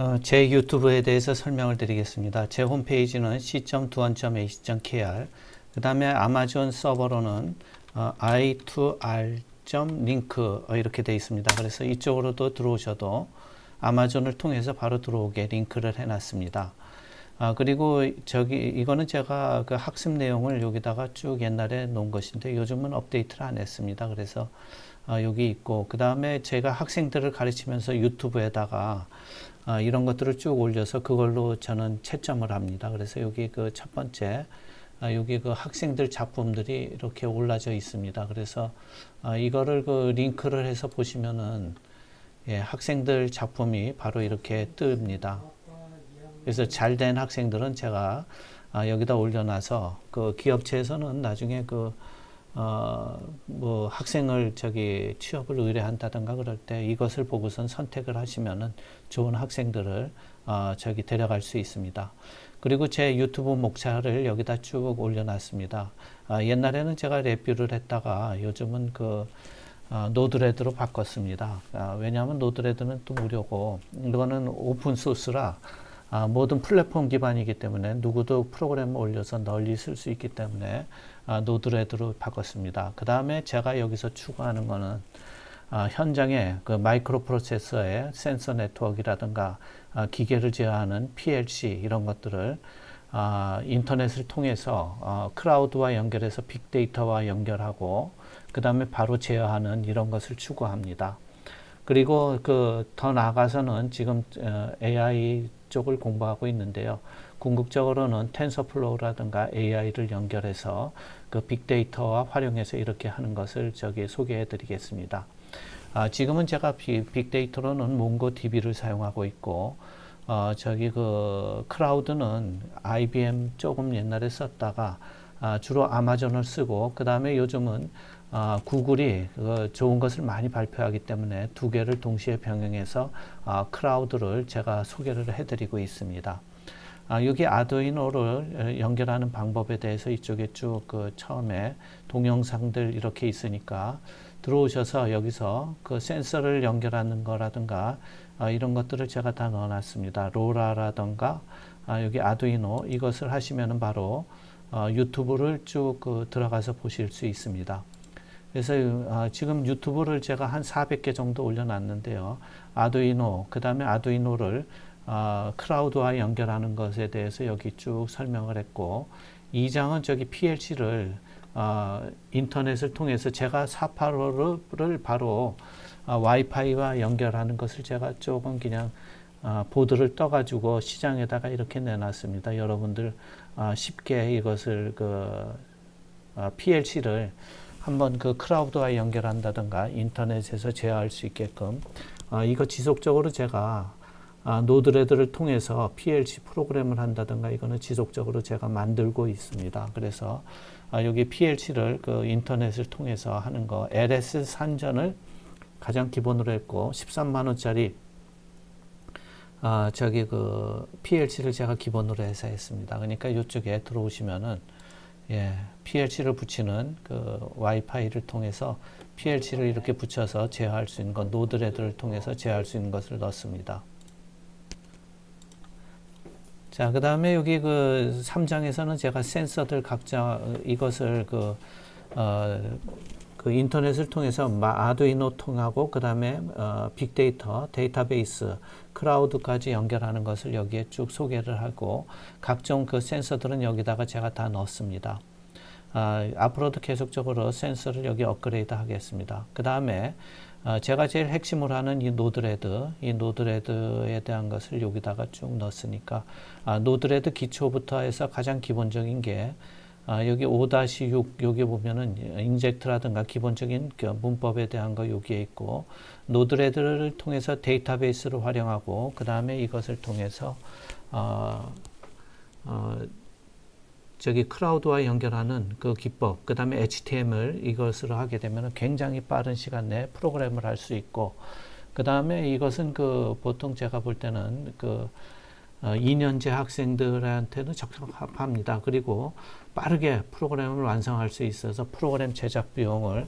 어, 제 유튜브에 대해서 설명을 드리겠습니다. 제 홈페이지는 c.두원.ac.kr 그 다음에 아마존 서버로는 어, i2r.link 어, 이렇게 되어 있습니다. 그래서 이쪽으로도 들어오셔도 아마존을 통해서 바로 들어오게 링크를 해놨습니다. 아, 그리고 저기 이거는 제가 그 학습 내용을 여기다가 쭉 옛날에 놓은 것인데 요즘은 업데이트를 안 했습니다. 그래서 아, 여기 있고 그 다음에 제가 학생들을 가르치면서 유튜브에다가 아, 이런 것들을 쭉 올려서 그걸로 저는 채점을 합니다. 그래서 여기 그 첫 번째 아, 여기 그 학생들 작품들이 이렇게 올라져 있습니다. 그래서 아, 이거를 그 링크를 해서 보시면은 예, 학생들 작품이 바로 이렇게 뜹니다. 그래서 잘 된 학생들은 제가 아, 여기다 올려놔서 그 기업체에서는 나중에 그 어, 뭐 학생을 저기 취업을 의뢰한다든가 그럴 때 이것을 보고선 선택을 하시면은 좋은 학생들을 어, 저기 데려갈 수 있습니다. 그리고 제 유튜브 목차를 여기다 쭉 올려놨습니다. 아, 옛날에는 제가 레뷰를 했다가 요즘은 그 어, 노드레드로 바꿨습니다. 아, 왜냐하면 노드레드는 또 무료고 이거는 오픈 소스라 아, 모든 플랫폼 기반이기 때문에 누구도 프로그램을 올려서 널리 쓸 수 있기 때문에 아, 노드레드로 바꿨습니다. 그 다음에 제가 여기서 추구하는 거는 아, 현장에 그 마이크로 프로세서의 센서 네트워크라든가 아, 기계를 제어하는 PLC 이런 것들을 아, 인터넷을 통해서 어, 클라우드와 연결해서 빅데이터와 연결하고 그 다음에 바로 제어하는 이런 것을 추구합니다. 그리고 그 더 나아가서는 지금 어, AI 쪽을 공부하고 있는데요. 궁극적으로는 텐서플로우라든가 AI를 연결해서 그 빅데이터와 활용해서 이렇게 하는 것을 저기 소개해 드리겠습니다. 아, 지금은 제가 비, 빅데이터로는 몽고DB를 사용하고 있고 어, 저기 그 클라우드는 IBM 조금 옛날에 썼다가 아, 주로 아마존을 쓰고 그 다음에 요즘은 아, 구글이 그 좋은 것을 많이 발표하기 때문에 두 개를 동시에 병행해서 아, 클라우드를 제가 소개를 해드리고 있습니다. 아, 여기 아두이노를 연결하는 방법에 대해서 이쪽에 쭉 그 처음에 동영상들 이렇게 있으니까 들어오셔서 여기서 그 센서를 연결하는 거라든가 아, 이런 것들을 제가 다 넣어놨습니다. 로라라든가 아, 여기 아두이노 이것을 하시면은 바로 어, 유튜브를 쭉 그 들어가서 보실 수 있습니다. 그래서 어, 지금 유튜브를 제가 한 400개 정도 올려놨는데요. 아두이노, 그 다음에 아두이노를 어, 클라우드와 연결하는 것에 대해서 여기 쭉 설명을 했고, 2장은 저기 PLC를 어, 인터넷을 통해서 제가 485를 바로 어, 와이파이와 연결하는 것을 제가 조금 그냥 어, 보드를 떠가지고 시장에다가 이렇게 내놨습니다. 여러분들 어, 쉽게 이것을 그 어, PLC를 한번 그 클라우드와 연결한다든가 인터넷에서 제어할 수 있게끔 어, 이거 지속적으로 제가 아, 노드레드를 통해서 PLC 프로그램을 한다든가 이거는 지속적으로 제가 만들고 있습니다. 그래서 아, 여기 PLC를 그 인터넷을 통해서 하는 거 LS 산전을 가장 기본으로 했고 13만 원짜리 아, 저기 그 PLC를 제가 기본으로 해서 했습니다. 그러니까 이쪽에 들어오시면은 예, PLC를 붙이는 그 와이파이를 통해서 PLC를 이렇게 붙여서 제어할 수 있는 건 노드레드를 통해서 제어할 수 있는 것을 넣습니다. 자, 그 다음에 여기 그 3장에서는 제가 센서들 각자 이것을 그, 어, 그 인터넷을 통해서 아두이노 통하고 그 다음에 어, 빅데이터, 데이터베이스, 클라우드까지 연결하는 것을 여기에 쭉 소개를 하고 각종 그 센서들은 여기다가 제가 다 넣습니다. 아, 앞으로도 계속적으로 센서를 여기 업그레이드 하겠습니다. 그 다음에 어, 제가 제일 핵심으로 하는 이 노드레드, 이 노드레드에 대한 것을 여기다가 쭉 넣었으니까 아, 노드레드 기초부터 해서 가장 기본적인 게 아, 여기 5-6 여기 보면은 인젝트라든가 기본적인 그 문법에 대한 거 여기에 있고 노드레드를 통해서 데이터베이스를 활용하고 그 다음에 이것을 통해서 어, 어, 저기 클라우드와 연결하는 그 기법, 그 다음에 HTML 이것을 하게 되면 굉장히 빠른 시간 내에 프로그램을 할 수 있고, 그 다음에 이것은 그 보통 제가 볼 때는 그 어, 2년제 학생들한테는 적합합니다. 그리고 빠르게 프로그램을 완성할 수 있어서 프로그램 제작 비용을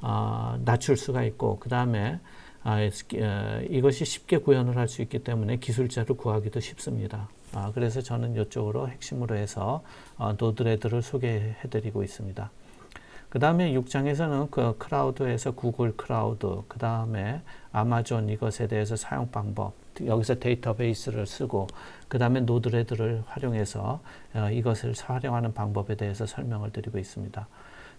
어, 낮출 수가 있고, 그 다음에 아, 어, 이것이 쉽게 구현을 할 수 있기 때문에 기술자를 구하기도 쉽습니다. 아, 그래서 저는 이쪽으로 핵심으로 해서 어, 노드레드를 소개해드리고 있습니다. 그 다음에 6장에서는 그 클라우드에서 구글 클라우드, 그 다음에 아마존 이것에 대해서 사용 방법, 여기서 데이터베이스를 쓰고, 그 다음에 노드레드를 활용해서 어, 이것을 활용하는 방법에 대해서 설명을 드리고 있습니다.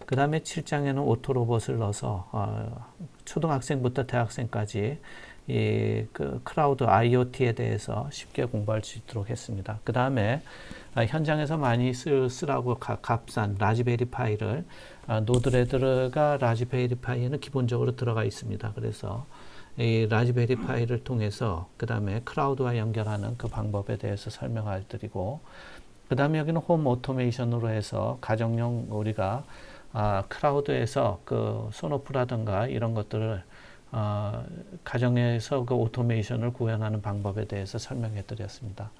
그 다음에 7장에는 오토로봇을 넣어서 어, 초등학생부터 대학생까지 이그 클라우드 IoT에 대해서 쉽게 공부할 수 있도록 했습니다. 그 다음에 아, 현장에서 많이 쓰, 쓰라고 가, 값싼 라즈베리 파이를 아, 노드레드가 라즈베리 파이에는 기본적으로 들어가 있습니다. 그래서 이 라즈베리 파이를 통해서 그 다음에 클라우드와 연결하는 그 방법에 대해서 설명을 드리고 그 다음에 여기는 홈 오토메이션으로 해서 가정용 우리가 아, 클라우드에서 그 소노프라든가 이런 것들을 어, 가정에서 그 오토메이션을 구현하는 방법에 대해서 설명해 드렸습니다.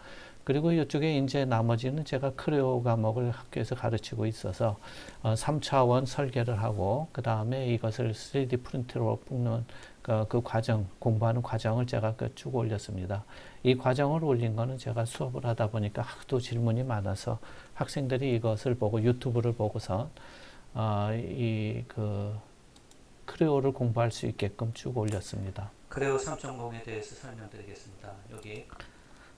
그리고 이쪽에 이제 나머지는 제가 크레오 과목을 학교에서 가르치고 있어서 어, 3차원 설계를 하고 그 다음에 이것을 3D 프린터로 뽑는 그, 그 과정, 공부하는 과정을 제가 그 쭉 올렸습니다. 이 과정을 올린 거는 제가 수업을 하다 보니까 하도 질문이 많아서 학생들이 이것을 보고 유튜브를 보고서 어, 이그 크레오를 공부할 수 있게끔 쭉 올렸습니다. 크레오 3.0에 대해서 설명드리겠습니다. 여기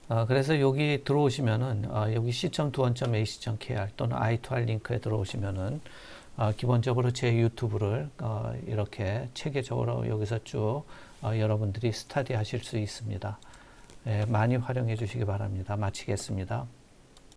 어, 그래서 여기 들어오시면은 어, 여기 c.2원.ac.kr 또는 i2r 링크에 들어오시면은 어, 기본적으로 제 유튜브를 어, 이렇게 체계적으로 여기서 쭉 어, 여러분들이 스타디 하실 수 있습니다. 예, 많이 활용해 주시기 바랍니다. 마치겠습니다.